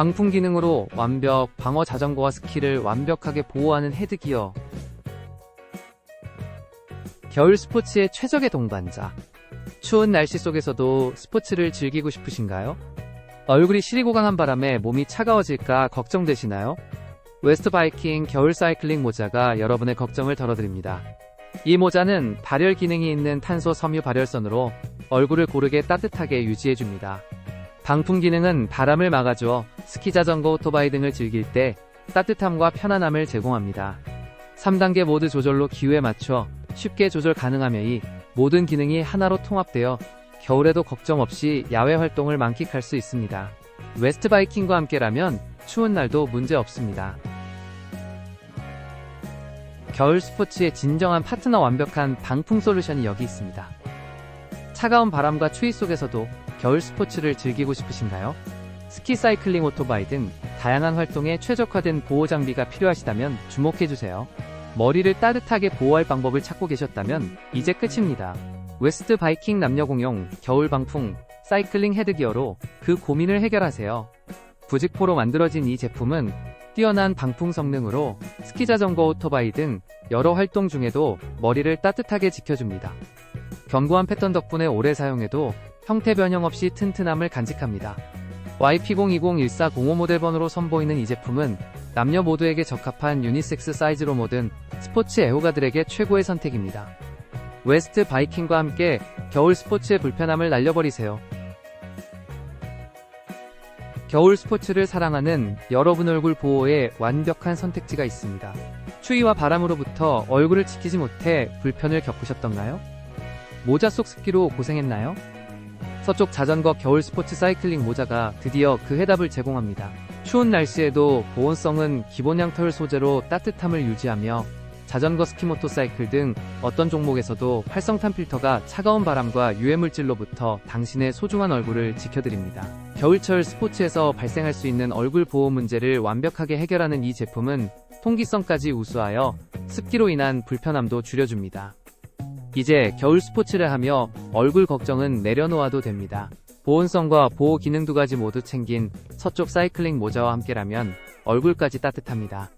방풍 기능으로 완벽 방어 자전거와 스키를 완벽하게 보호하는 헤드기어. 겨울 스포츠의 최적의 동반자. 추운 날씨 속에서도 스포츠를 즐기고 싶으신가요? 얼굴이 시리고 강한 바람에 몸이 차가워질까 걱정되시나요? 웨스트 바이킹 겨울 사이클링 모자가 여러분의 걱정을 덜어드립니다. 이 모자는 발열 기능이 있는 탄소 섬유 발열선으로 얼굴을 고르게 따뜻하게 유지해줍니다. 방풍 기능은 바람을 막아주어 스키 자전거 오토바이 등을 즐길 때 따뜻함과 편안함을 제공합니다. 3단계 모드 조절로 기후에 맞춰 쉽게 조절 가능하며 이 모든 기능이 하나로 통합되어 겨울에도 걱정 없이 야외 활동을 만끽할 수 있습니다. 웨스트 바이킹과 함께라면 추운 날도 문제 없습니다. 겨울 스포츠의 진정한 파트너 완벽한 방풍 솔루션이 여기 있습니다. 차가운 바람과 추위 속에서도 겨울 스포츠를 즐기고 싶으신가요? 스키 사이클링 오토바이 등 다양한 활동에 최적화된 보호 장비가 필요하시다면 주목해주세요. 머리를 따뜻하게 보호할 방법을 찾고 계셨다면 이제 끝입니다. 웨스트 바이킹 남녀 공용 겨울 방풍 사이클링 헤드기어로 그 고민을 해결하세요. 부직포로 만들어진 이 제품은 뛰어난 방풍 성능으로 스키 자전거 오토바이 등 여러 활동 중에도 머리를 따뜻하게 지켜줍니다. 견고한 패턴 덕분에 오래 사용해도 형태 변형 없이 튼튼함을 간직합니다. YP0201405 모델번호로 선보이는 이 제품은 남녀 모두에게 적합한 유니섹스 사이즈로 모든 스포츠 애호가들에게 최고의 선택입니다. 웨스트 바이킹과 함께 겨울 스포츠의 불편함을 날려버리세요. 겨울 스포츠를 사랑하는 여러분 얼굴 보호에 완벽한 선택지가 있습니다. 추위와 바람으로부터 얼굴을 지키지 못해 불편을 겪으셨던가요? 모자 속 습기로 고생했나요? 서쪽 자전거 겨울 스포츠 사이클링 모자가 드디어 그 해답을 제공합니다. 추운 날씨에도 보온성은 기본 양털 소재로 따뜻함을 유지하며 자전거 스키 모터사이클 등 어떤 종목에서도 활성탄 필터가 차가운 바람과 유해물질로부터 당신의 소중한 얼굴을 지켜드립니다. 겨울철 스포츠에서 발생할 수 있는 얼굴 보호 문제를 완벽하게 해결하는 이 제품은 통기성까지 우수하여 습기로 인한 불편함도 줄여줍니다. 이제 겨울 스포츠를 하며 얼굴 걱정은 내려놓아도 됩니다. 보온성과 보호 기능 두 가지 모두 챙긴 서쪽 사이클링 모자와 함께라면 얼굴까지 따뜻합니다.